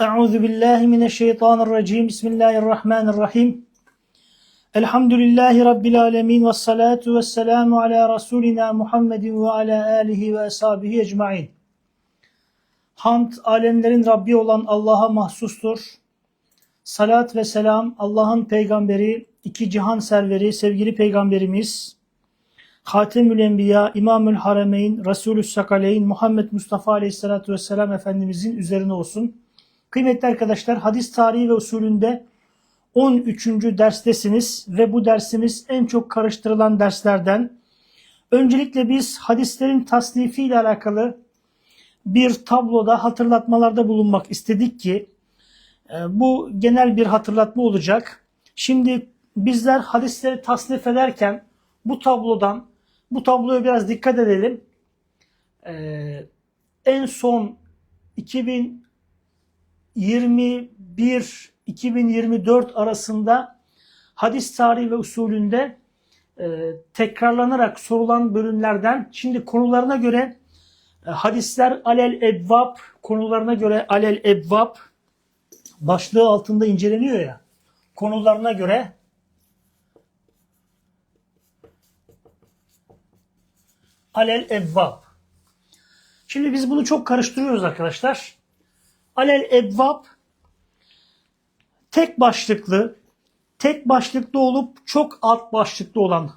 Euzu billahi mineşşeytanirracim. Bismillahirrahmanirrahim. Elhamdülillahi rabbil alamin ve salatu vesselamu ala rasulina Muhammedin ve ala alihi ve ashabihi ecmaîn. Hamd alemlerin Rabbi olan Allah'a mahsustur. Salat ve selam Allah'ın peygamberi, iki cihan serveri, sevgili peygamberimiz, Hatemül Enbiya, İmamül Harameyn, Resulü Sakaleyn, Muhammed Mustafa Aleyhisselatü Vesselam Efendimizin üzerine olsun. Kıymetli arkadaşlar hadis tarihi ve usulünde 13. derstesiniz ve bu dersimiz en çok karıştırılan derslerden. Öncelikle biz hadislerin tasnifi ile alakalı bir tabloda hatırlatmalarda bulunmak istedik ki e, bu genel bir hatırlatma olacak. Şimdi bizler hadisleri tasnif ederken bu tablodan bu tabloya biraz dikkat edelim. Ee, en son 2021-2024 arasında hadis tarihi ve usulünde e, tekrarlanarak sorulan bölümlerden şimdi konularına göre e, hadisler alel ebvab konularına göre alel ebvab başlığı altında inceleniyor ya konularına göre alel evvab. Şimdi biz bunu çok karıştırıyoruz arkadaşlar. Alel evvab tek başlıklı, tek başlıklı olup çok alt başlıklı olan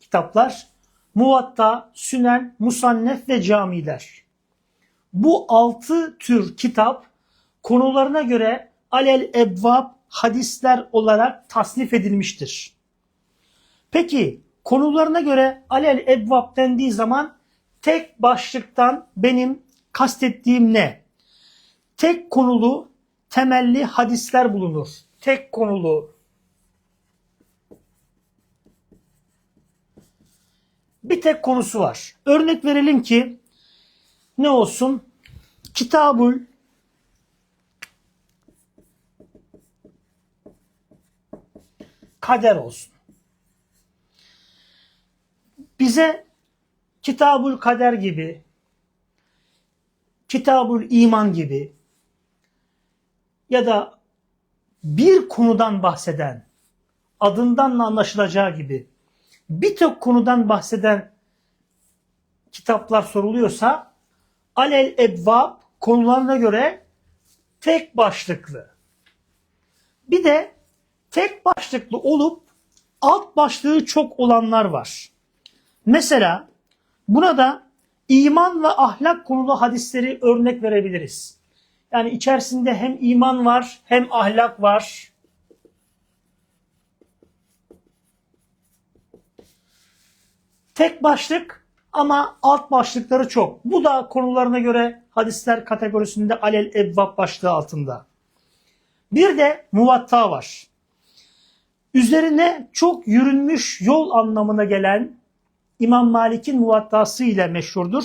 kitaplar. Muvatta, Sünen, Musannef ve Camiler. Bu altı tür kitap konularına göre alel evvab hadisler olarak tasnif edilmiştir. Peki konularına göre alel ebvab dendiği zaman tek başlıktan benim kastettiğim ne? Tek konulu temelli hadisler bulunur. Tek konulu bir tek konusu var. Örnek verelim ki ne olsun? Kitabul kader olsun. Bize Kitabul Kader gibi, Kitabul İman gibi ya da bir konudan bahseden, adından da anlaşılacağı gibi bir tek konudan bahseden kitaplar soruluyorsa alel ebvab konularına göre tek başlıklı. Bir de tek başlıklı olup alt başlığı çok olanlar var. Mesela buna da iman ve ahlak konulu hadisleri örnek verebiliriz. Yani içerisinde hem iman var hem ahlak var. Tek başlık ama alt başlıkları çok. Bu da konularına göre hadisler kategorisinde alel evvab başlığı altında. Bir de muvatta var. Üzerine çok yürünmüş yol anlamına gelen İmam Malik'in muvattası ile meşhurdur.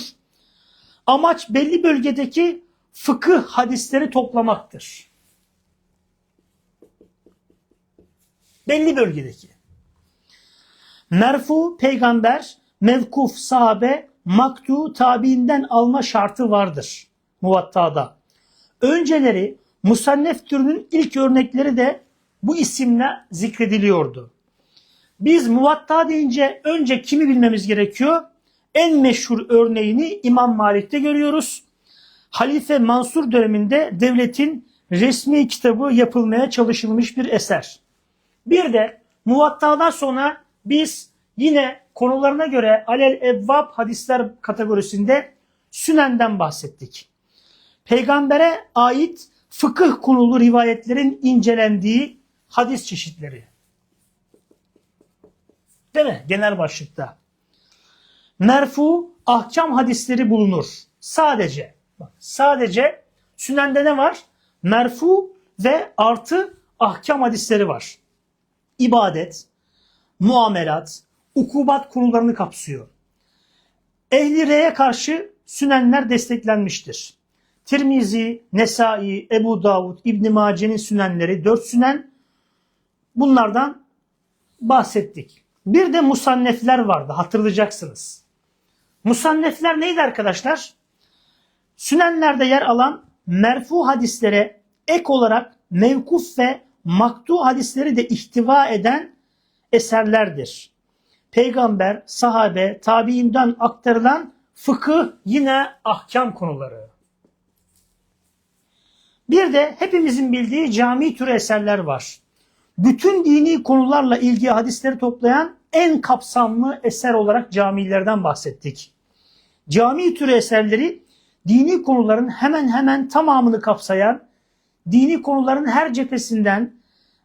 Amaç belli bölgedeki fıkıh hadisleri toplamaktır. Belli bölgedeki. Merfu peygamber, mevkuf sahabe, maktu tabiinden alma şartı vardır muvattada. Önceleri musannef türünün ilk örnekleri de bu isimle zikrediliyordu. Biz muvatta deyince önce kimi bilmemiz gerekiyor? En meşhur örneğini İmam Malik'te görüyoruz. Halife Mansur döneminde devletin resmi kitabı yapılmaya çalışılmış bir eser. Bir de muvattadan sonra biz yine konularına göre alel evvab hadisler kategorisinde Sünen'den bahsettik. Peygambere ait fıkıh konulu rivayetlerin incelendiği hadis çeşitleri. Değil mi? Genel başlıkta. Merfu ahkam hadisleri bulunur. Sadece. Sadece Sünen'de ne var? Merfu ve artı ahkam hadisleri var. İbadet, muamelat, ukubat konularını kapsıyor. Ehli reye karşı sünenler desteklenmiştir. Tirmizi, Nesai, Ebu Davud, İbn Mace'nin sünenleri, dört sünen bunlardan bahsettik. Bir de musannefler vardı hatırlayacaksınız. Musannefler neydi arkadaşlar? Sünenlerde yer alan merfu hadislere ek olarak mevkuf ve maktu hadisleri de ihtiva eden eserlerdir. Peygamber, sahabe, tabiinden aktarılan fıkıh yine ahkam konuları. Bir de hepimizin bildiği cami türü eserler var. Bütün dini konularla ilgili hadisleri toplayan en kapsamlı eser olarak camilerden bahsettik. Cami türü eserleri dini konuların hemen hemen tamamını kapsayan, dini konuların her cephesinden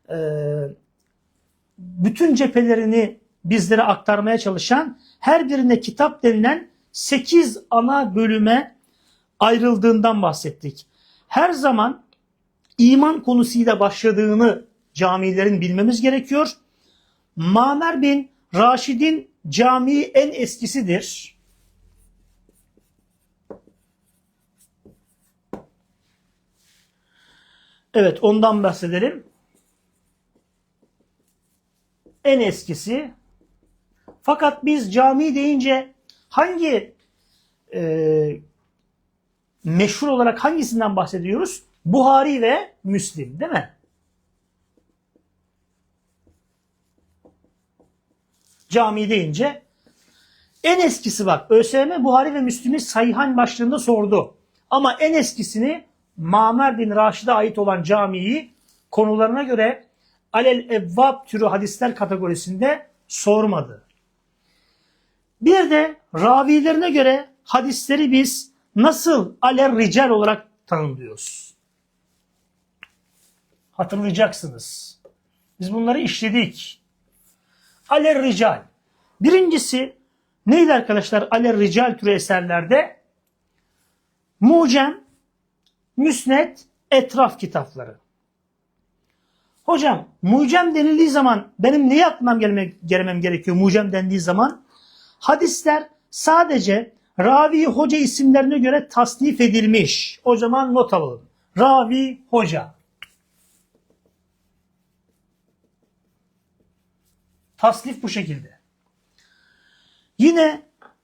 e, bütün cephelerini bizlere aktarmaya çalışan her birine kitap denilen 8 ana bölüme ayrıldığından bahsettik. Her zaman iman konusuyla başladığını camilerin bilmemiz gerekiyor. Mamer bin Raşid'in camii en eskisidir. Evet ondan bahsedelim. En eskisi. Fakat biz cami deyince hangi e, meşhur olarak hangisinden bahsediyoruz? Buhari ve Müslim değil mi? Cami deyince en eskisi bak ÖSYM Buhari ve Müslim'i sayhan başlığında sordu. Ama en eskisini Mamer bin Raşid'e ait olan camiyi konularına göre alel evvab türü hadisler kategorisinde sormadı. Bir de ravilerine göre hadisleri biz nasıl aler rical olarak tanımlıyoruz? Hatırlayacaksınız. Biz bunları işledik. Aler rical. Birincisi neydi arkadaşlar aler rical türü eserlerde? Mucem, müsnet, etraf kitapları. Hocam mucem denildiği zaman benim neyi aklımdan gelmem, gelmem gerekiyor mucem dendiği zaman? Hadisler sadece ravi hoca isimlerine göre tasnif edilmiş. O zaman not alalım. Ravi hoca. Tasnif bu şekilde. Yine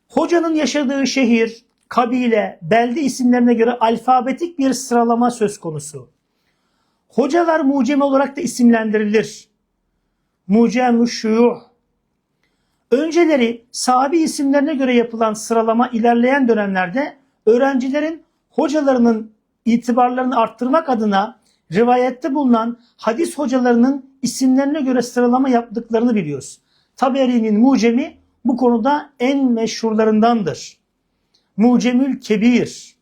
hocanın yaşadığı şehir, kabile, belde isimlerine göre alfabetik bir sıralama söz konusu. Hocalar mucem olarak da isimlendirilir. Mucem-ü şuyuh. Önceleri sahabi isimlerine göre yapılan sıralama ilerleyen dönemlerde öğrencilerin hocalarının itibarlarını arttırmak adına rivayette bulunan hadis hocalarının isimlerine göre sıralama yaptıklarını biliyoruz. Taberi'nin mucemi bu konuda en meşhurlarındandır. Mucemül Kebir.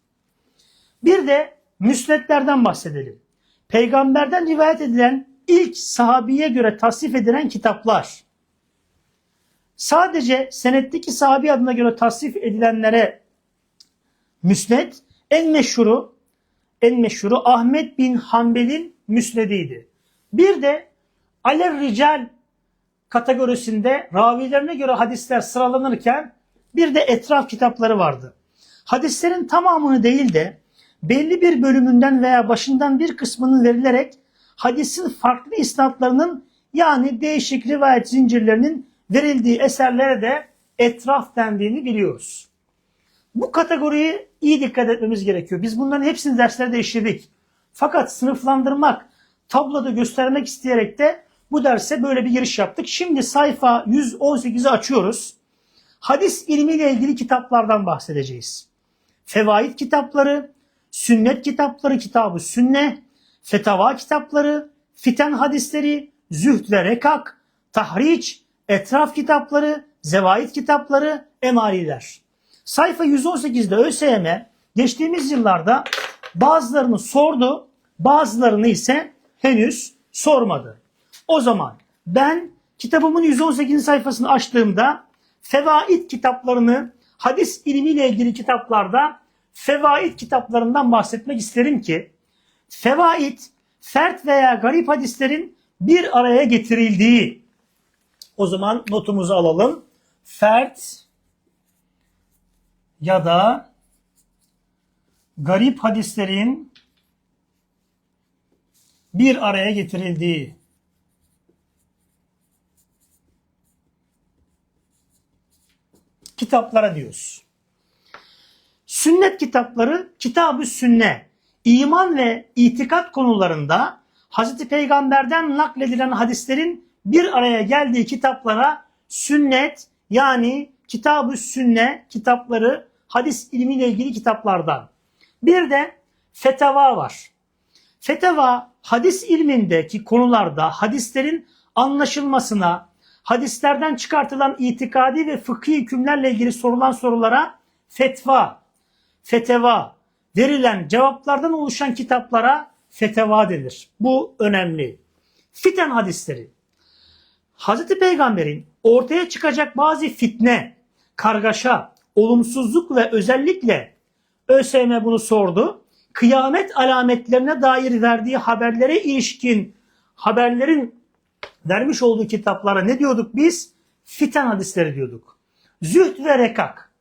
Bir de müsnetlerden bahsedelim. Peygamberden rivayet edilen ilk sahabiye göre tasnif edilen kitaplar. Sadece senetteki sahabi adına göre tasnif edilenlere müsnet en meşhuru en meşhuru Ahmet bin Hanbel'in müsnediydi. Bir de Aler Rical kategorisinde ravilerine göre hadisler sıralanırken bir de etraf kitapları vardı. Hadislerin tamamını değil de belli bir bölümünden veya başından bir kısmının verilerek hadisin farklı isnatlarının yani değişik rivayet zincirlerinin verildiği eserlere de etraf dendiğini biliyoruz. Bu kategoriye iyi dikkat etmemiz gerekiyor. Biz bunların hepsini derslerde işledik. Fakat sınıflandırmak, tabloda göstermek isteyerek de bu derse böyle bir giriş yaptık. Şimdi sayfa 118'i açıyoruz. Hadis ilmiyle ilgili kitaplardan bahsedeceğiz. Fevaid kitapları, sünnet kitapları, kitabı sünne, fetava kitapları, fiten hadisleri, zühd ve rekak, tahriç, etraf kitapları, zevaid kitapları, emariler. Sayfa 118'de ÖSYM geçtiğimiz yıllarda bazılarını sordu, bazılarını ise henüz sormadı. O zaman ben kitabımın 118. sayfasını açtığımda fevaid kitaplarını hadis ilmiyle ilgili kitaplarda fevaid kitaplarından bahsetmek isterim ki fevaid fert veya garip hadislerin bir araya getirildiği o zaman notumuzu alalım. Fert ya da garip hadislerin bir araya getirildiği kitaplara diyoruz. Sünnet kitapları kitab-ı sünne. iman ve itikat konularında Hazreti Peygamber'den nakledilen hadislerin bir araya geldiği kitaplara sünnet yani kitab-ı sünne kitapları hadis ilmiyle ilgili kitaplardan. Bir de feteva var. Feteva hadis ilmindeki konularda hadislerin anlaşılmasına, hadislerden çıkartılan itikadi ve fıkhi hükümlerle ilgili sorulan sorulara fetva, feteva, verilen cevaplardan oluşan kitaplara feteva denir. Bu önemli. Fiten hadisleri. Hazreti Peygamber'in ortaya çıkacak bazı fitne, kargaşa, olumsuzluk ve özellikle ÖSYM bunu sordu. Kıyamet alametlerine dair verdiği haberlere ilişkin haberlerin vermiş olduğu kitaplara ne diyorduk biz? Fiten hadisleri diyorduk. Zühd ve rekak.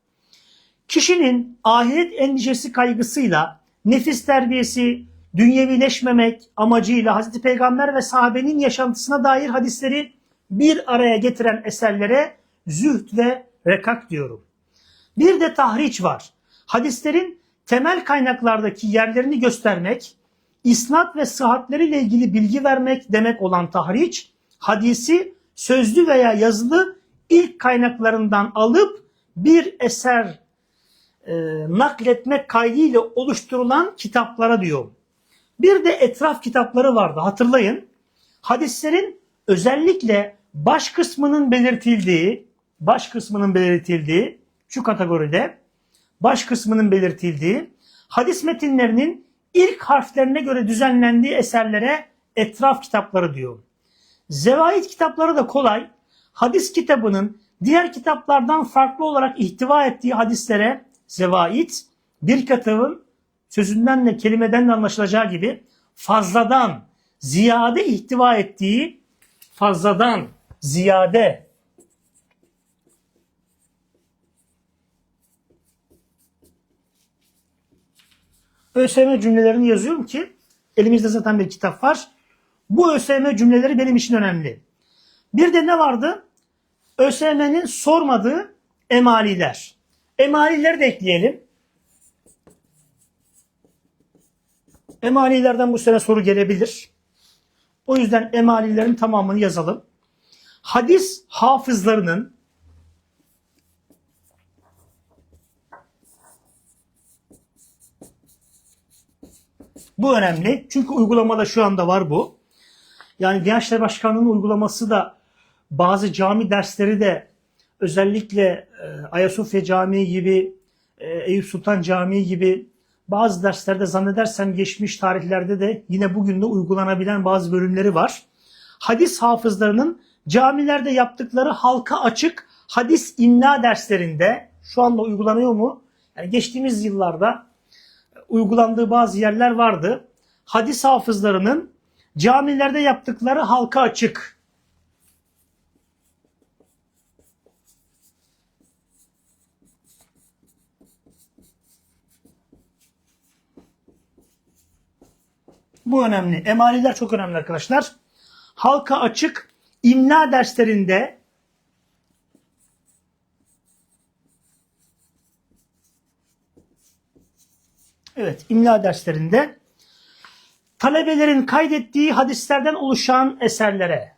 Kişinin ahiret endişesi kaygısıyla nefis terbiyesi, dünyevileşmemek amacıyla Hazreti Peygamber ve sahabenin yaşantısına dair hadisleri bir araya getiren eserlere zühd ve rekak diyorum. Bir de tahriç var. Hadislerin temel kaynaklardaki yerlerini göstermek, isnat ve sıhhatleriyle ilgili bilgi vermek demek olan tahriç, hadisi sözlü veya yazılı ilk kaynaklarından alıp bir eser e, nakletmek kaydıyla oluşturulan kitaplara diyor. Bir de etraf kitapları vardı hatırlayın. Hadislerin özellikle baş kısmının belirtildiği, baş kısmının belirtildiği şu kategoride baş kısmının belirtildiği hadis metinlerinin ilk harflerine göre düzenlendiği eserlere etraf kitapları diyor. Zevaid kitapları da kolay. Hadis kitabının diğer kitaplardan farklı olarak ihtiva ettiği hadislere zevaid bir kitabın sözünden de kelimeden de anlaşılacağı gibi fazladan ziyade ihtiva ettiği fazladan ziyade ÖSYM cümlelerini yazıyorum ki elimizde zaten bir kitap var. Bu ÖSYM cümleleri benim için önemli. Bir de ne vardı? ÖSYM'nin sormadığı emaliler. Emalileri de ekleyelim. Emalilerden bu sene soru gelebilir. O yüzden emalilerin tamamını yazalım. Hadis hafızlarının Bu önemli. Çünkü uygulamada şu anda var bu. Yani Diyanet İşleri Başkanlığı'nın uygulaması da bazı cami dersleri de özellikle e, Ayasofya Camii gibi, e, Eyüp Sultan Camii gibi bazı derslerde zannedersem geçmiş tarihlerde de yine bugün de uygulanabilen bazı bölümleri var. Hadis hafızlarının camilerde yaptıkları halka açık hadis imla derslerinde şu anda uygulanıyor mu? Yani geçtiğimiz yıllarda uygulandığı bazı yerler vardı. Hadis hafızlarının camilerde yaptıkları halka açık Bu önemli. Emaliler çok önemli arkadaşlar. Halka açık imla derslerinde Evet, imla derslerinde talebelerin kaydettiği hadislerden oluşan eserlere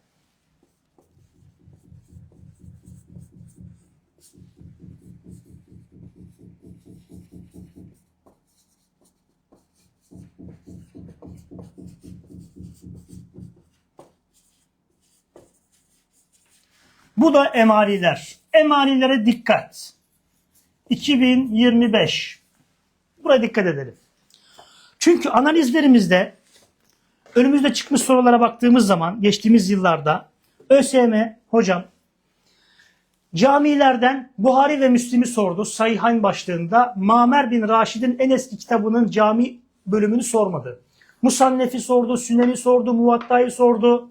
Bu da emariler. Emanilere dikkat. 2025. Buraya dikkat edelim. Çünkü analizlerimizde önümüzde çıkmış sorulara baktığımız zaman geçtiğimiz yıllarda ÖSYM hocam camilerden Buhari ve Müslim'i sordu. Sayıhan başlığında Mamer bin Raşid'in en eski kitabının cami bölümünü sormadı. Musannef'i sordu, Sünen'i sordu, Muvatta'yı sordu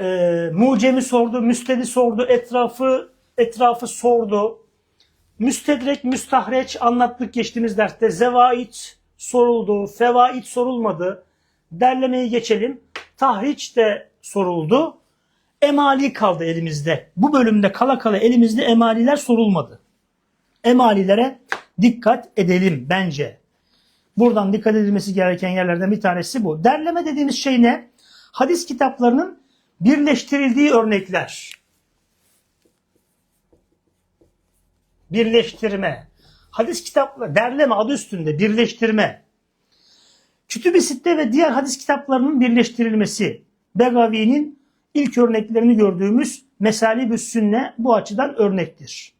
e, mucemi sordu, müstedi sordu, etrafı etrafı sordu. Müstedrek, müstahreç anlattık geçtiğimiz derste. Zevaid soruldu, fevaid sorulmadı. Derlemeyi geçelim. Tahriç de soruldu. Emali kaldı elimizde. Bu bölümde kala kala elimizde emaliler sorulmadı. Emalilere dikkat edelim bence. Buradan dikkat edilmesi gereken yerlerden bir tanesi bu. Derleme dediğimiz şey ne? Hadis kitaplarının birleştirildiği örnekler. Birleştirme. Hadis kitapları, derleme adı üstünde birleştirme. Kütüb-i Sitte ve diğer hadis kitaplarının birleştirilmesi. Begavi'nin ilk örneklerini gördüğümüz Mesali Sünne bu açıdan örnektir.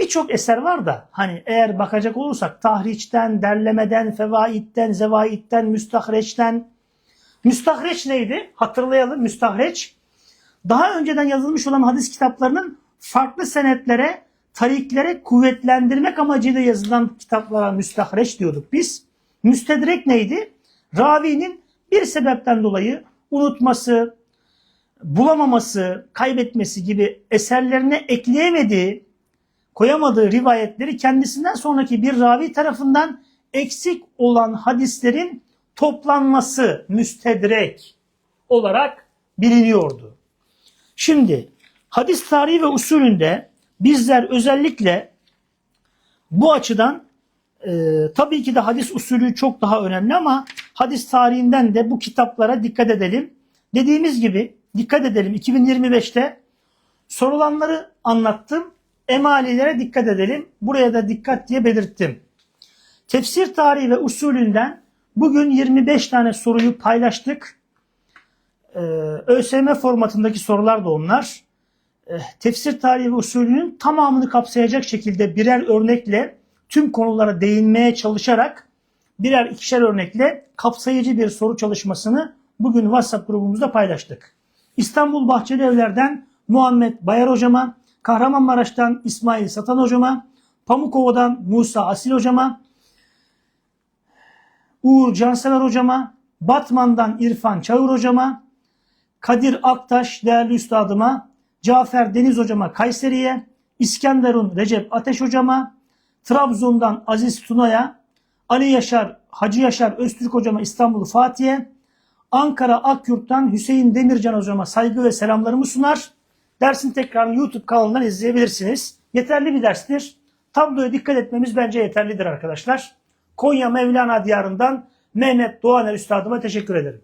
Birçok eser var da hani eğer bakacak olursak tahriçten, derlemeden, fevaitten, zevaitten, müstahreçten. Müstahreç neydi? Hatırlayalım müstahreç. Daha önceden yazılmış olan hadis kitaplarının farklı senetlere, tariklere kuvvetlendirmek amacıyla yazılan kitaplara müstahreç diyorduk biz. Müstedrek neydi? Ravinin bir sebepten dolayı unutması, bulamaması, kaybetmesi gibi eserlerine ekleyemediği, koyamadığı rivayetleri kendisinden sonraki bir ravi tarafından eksik olan hadislerin toplanması müstedrek olarak biliniyordu. Şimdi hadis tarihi ve usulünde bizler özellikle bu açıdan e, tabii ki de hadis usulü çok daha önemli ama hadis tarihinden de bu kitaplara dikkat edelim. Dediğimiz gibi dikkat edelim 2025'te sorulanları anlattım. Emalilere dikkat edelim. Buraya da dikkat diye belirttim. Tefsir tarihi ve usulünden bugün 25 tane soruyu paylaştık. Ee, ÖSYM formatındaki sorular da onlar. Ee, tefsir tarihi ve usulünün tamamını kapsayacak şekilde birer örnekle tüm konulara değinmeye çalışarak birer ikişer örnekle kapsayıcı bir soru çalışmasını bugün WhatsApp grubumuzda paylaştık. İstanbul Bahçeli Evler'den Muhammed Bayar hocama, Kahramanmaraş'tan İsmail Satan hocama, Pamukova'dan Musa Asil hocama, Uğur Cansever hocama, Batman'dan İrfan Çağır hocama, Kadir Aktaş değerli üstadıma, Cafer Deniz hocama Kayseri'ye, İskenderun Recep Ateş hocama, Trabzon'dan Aziz Tuna'ya, Ali Yaşar, Hacı Yaşar Öztürk hocama İstanbul Fatih'e, Ankara Akyurt'tan Hüseyin Demircan hocama saygı ve selamlarımı sunar. Dersin tekrarını YouTube kanalından izleyebilirsiniz. Yeterli bir derstir. Tabloya dikkat etmemiz bence yeterlidir arkadaşlar. Konya Mevlana Diyarı'ndan Mehmet Doğaner Üstadıma teşekkür ederim.